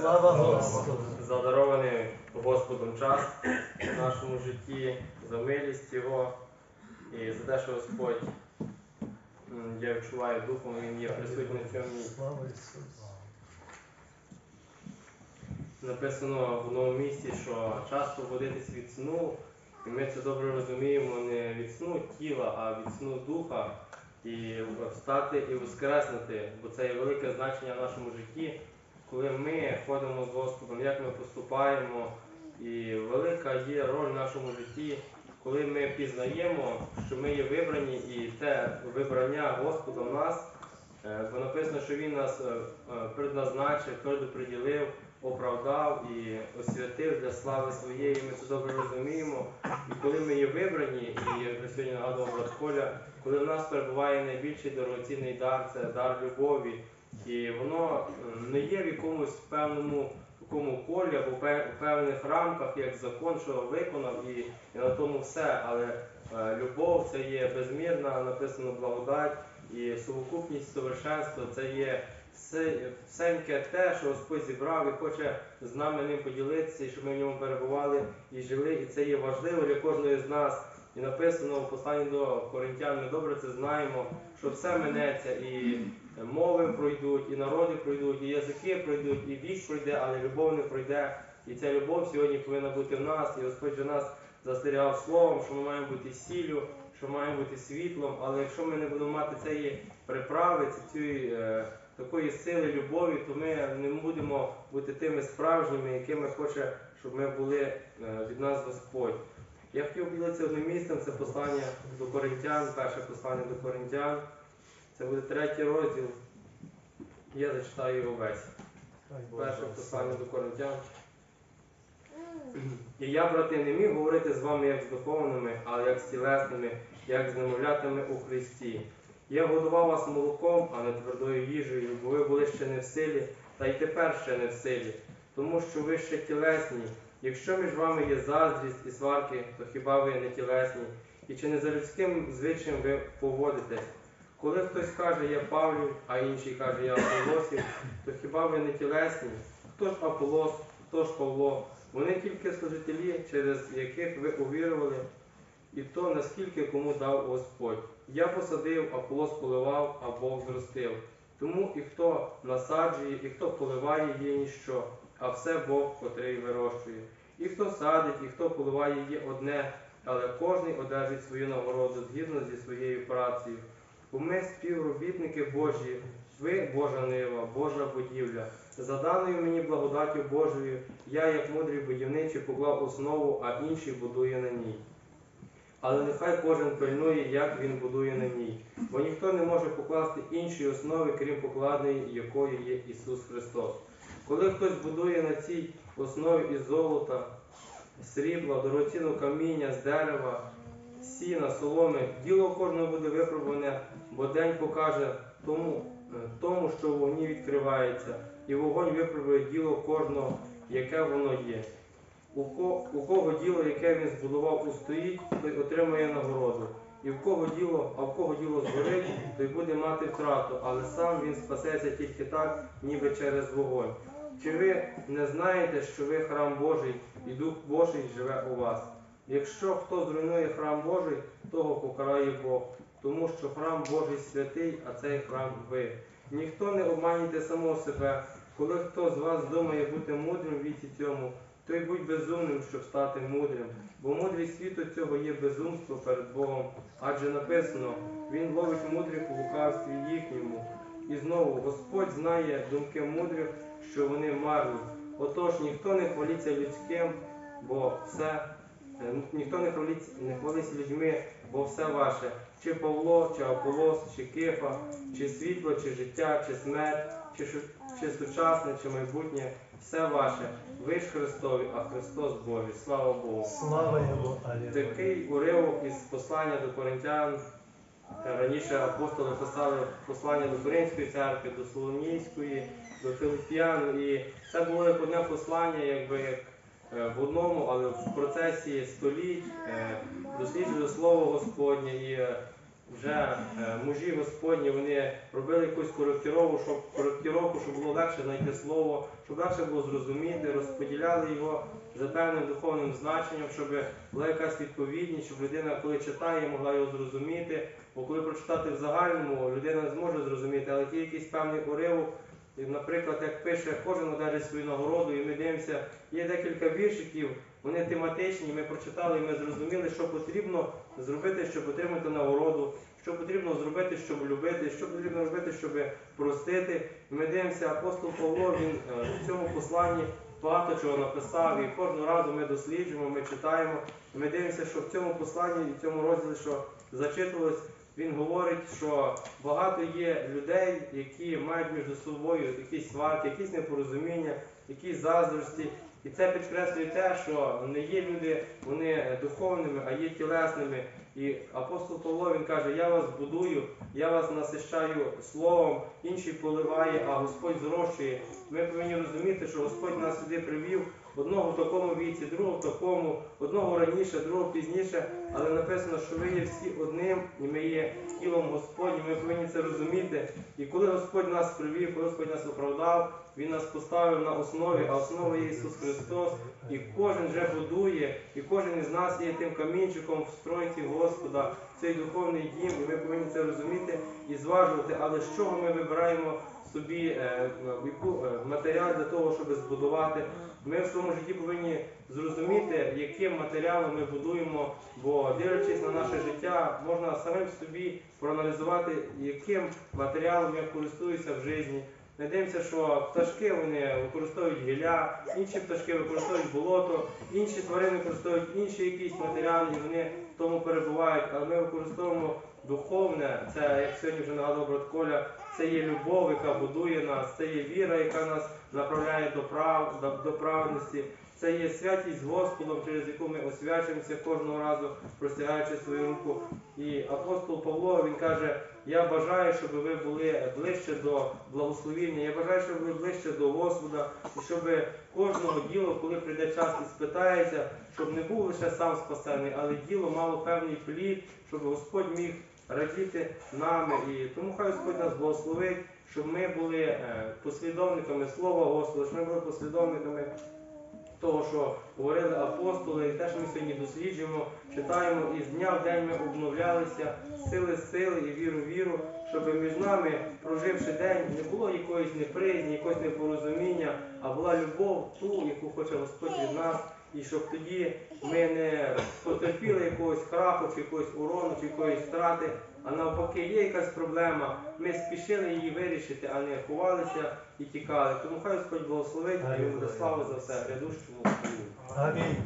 Слава Господу! за дарований Господом час в нашому житті, за милість Його і за те, що Господь, я відчуваю духом, Він є присутній в цьому місці. Слава Ісусу! Написано в одному місці, що часто водитись від сну, і ми це добре розуміємо не від сну тіла, а від сну духа, і встати і воскреснути, бо це є велике значення в нашому житті, коли ми ходимо з Господом, як ми поступаємо, і велика є роль в нашому житті, коли ми пізнаємо, що ми є вибрані, і те вибрання Господа в нас, е, бо написано, що Він нас е, е, предназначив, предоприділив, оправдав і освятив для слави своєї. Ми це добре розуміємо. І коли ми є вибрані, і як вже сьогодні нагадував брат Коля, коли в нас перебуває найбільший дорогоцінний дар, це дар любові. І воно е, не є в якомусь певному такому колі або в певних рамках, як закон, що виконав, і, і на тому все. Але е, любов це є безмірна, написано благодать, і совокупність совершенства це є все, всеньке те, що Господь зібрав і хоче з нами ним поділитися, і щоб ми в ньому перебували і жили. І це є важливо для кожної з нас. І написано в посланні до коринтян, ми добре це знаємо, що все минеться, і мови пройдуть, і народи пройдуть, і язики пройдуть, і вік пройде, але любов не пройде. І ця любов сьогодні повинна бути в нас, і Господь же нас застерігав словом, що ми маємо бути сіллю, що маємо бути світлом. Але якщо ми не будемо мати цієї приправи, цієї е, такої сили любові, то ми не будемо бути тими справжніми, якими хоче, щоб ми були е, від нас Господь. Я хотів поділитися одним місцем, це послання до коринтян, перше послання до коринтян. Це буде третій розділ. Я зачитаю його весь. Перше послання до коринтян. І я, брати, не міг говорити з вами як з духовними, але як з тілесними, як з немовлятами у Христі. Я годував вас молоком, а не твердою їжею, бо ви були ще не в силі, та й тепер ще не в силі, тому що ви ще тілесні. Якщо між вами є заздрість і сварки, то хіба ви не тілесні? І чи не за людським звичаєм ви поводитесь? Коли хтось каже, я Павлів, а інший каже, я Аполосів, то хіба ви не тілесні? Хто ж Аполос, хто ж Павло? Вони тільки служителі, через яких ви увірували, і то наскільки кому дав Господь. Я посадив, Аполос поливав, а Бог зростив. Тому і хто насаджує, і хто поливає, є ніщо, а все Бог, котрий вирощує. І хто садить, і хто поливає, є одне, але кожний одержить свою нагороду згідно зі своєю працею. Бо ми співробітники Божі, ви Божа нива, Божа будівля. За даною мені благодаттю Божою, я, як мудрий будівничий, поклав основу, а інший будує на ній. Але нехай кожен пильнує, як він будує на ній, бо ніхто не може покласти іншої основи, крім покладеної, якою є Ісус Христос. Коли хтось будує на цій основі із золота, срібла, дорогоцінного каміння, з дерева, сіна, соломи, діло кожного буде випробуване, бо день покаже тому, е, тому, що вогні відкривається, і вогонь випробує діло кожного, яке воно є. У ко- у кого діло, яке він збудував, устоїть, той отримає нагороду. І в кого діло, а в кого діло згорить, той буде мати втрату, але сам він спасеться тільки так, ніби через вогонь. Чи ви не знаєте, що ви храм Божий і Дух Божий живе у вас? Якщо хто зруйнує храм Божий, того покарає Бог, тому що храм Божий святий, а цей храм ви. Ніхто не обманюйте самого себе. Коли хто з вас думає бути мудрим в віці цьому, той будь безумним, щоб стати мудрим, бо мудрість світу цього є безумство перед Богом. Адже написано, Він ловить мудрих у лукавстві їхньому. І знову Господь знає думки мудрих, що вони марні. Отож ніхто не хваліться людським, бо все Е, Ніхто не хвалиться, не хвалиться людьми, бо все ваше. Чи Павло, чи Аполос, чи Кифа, чи світло, чи життя, чи смерть, чи, чи сучасне, чи майбутнє, все ваше. Ви ж Христові, а Христос Божий. Слава Богу. Слава Йому. Такий уривок із послання до коринтян. Е, Раніше апостоли писали послання до Коринської церкви, до Солонійської, до Филип'ян. І це було як одне послання, якби як е, в одному, але в процесі століть е, досліджує Слово Господнє. І е, вже е, мужі Господні вони робили якусь коректировку, щоб коректировку, щоб було легше знайти слово, щоб легше було зрозуміти, розподіляли його за певним духовним значенням, щоб була якась відповідність, щоб людина, коли читає, могла його зрозуміти. Бо коли прочитати в загальному, людина не зможе зрозуміти, але є якийсь певний уривок. Наприклад, як пише кожен одержить свою нагороду, і ми дивимося, є декілька віршиків, вони тематичні, ми прочитали, і ми зрозуміли, що потрібно зробити, щоб отримати нагороду, що потрібно зробити, щоб любити, що потрібно робити, щоб простити. І ми дивимося, апостол Павло він е, в цьому посланні багато чого написав, і кожного разу ми досліджуємо, ми читаємо. І ми дивимося, що в цьому посланні і в цьому розділі, що зачитувалось, він говорить, що багато є людей, які мають між собою якісь сварки, якісь непорозуміння, якісь заздрості. І це підкреслює те, що не є люди вони духовними, а є тілесними. І апостол Павло він каже: Я вас будую, я вас насищаю словом, інший поливає, а Господь зрощує. Ми повинні розуміти, що Господь нас сюди привів одного в такому віці, другого в такому, одного раніше, другого пізніше. Але написано, що ви є всі одним, і ми є тілом Господнім. Ми повинні це розуміти. І коли Господь нас привів, коли Господь нас оправдав, Він нас поставив на основі, а основа є Ісус Христос. І кожен вже будує, і кожен із нас є тим камінчиком в стройці Господа, цей духовний дім, і ми повинні це розуміти і зважувати. Але з чого ми вибираємо собі е, е, матеріал для того, щоб збудувати? Ми в своєму житті повинні зрозуміти, яким матеріалом ми будуємо, бо дивлячись на наше життя, можна самим собі проаналізувати, яким матеріалом я користуюся в житті. Ми дивимося, що пташки вони використовують гілля, інші пташки використовують болото, інші тварини використовують інші якісь матеріали, і вони в тому перебувають. Але ми використовуємо духовне, це як сьогодні вже нагадав брат Коля, це є любов, яка будує нас, це є віра, яка нас направляє до прав, до, до праведності. Це є святість з Господом, через яку ми освячуємося кожного разу, простягаючи свою руку. І апостол Павло він каже: Я бажаю, щоб ви були ближче до благословіння. Я бажаю, щоб ви ближче до Господа, і щоб кожного діло, коли прийде час і спитається, щоб не був лише сам спасений, але діло мало певний плід, щоб Господь міг радіти нами. І тому хай Господь нас благословить, щоб ми були е, послідовниками Слова Господа, щоб ми були послідовниками того, що говорили апостоли, і те, що ми сьогодні досліджуємо, читаємо, і з дня в день ми обновлялися, сили сили і віру віру, щоб між нами, проживши день, не було якоїсь неприязні, якогось непорозуміння, а була любов ту, яку хоче Господь від нас. І щоб тоді ми не потерпіли якогось краху, чи якогось урону, чи якоїсь втрати, а навпаки, є якась проблема, ми спішили її вирішити, а не ховалися і тікали. Тому хай Господь благословить і слава за все, рядущому. Амінь.